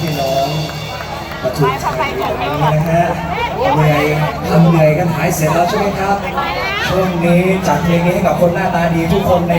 พี่น้องมาถูกทางนี้นะฮะเหนื่อยทำเหนื่อยกันหายเสร็จแล้วใช่ไหมครับ ช่วงนี้จัดเพลงนี้ให้กับคนหน้าตาดีทุกคนใน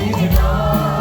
even on.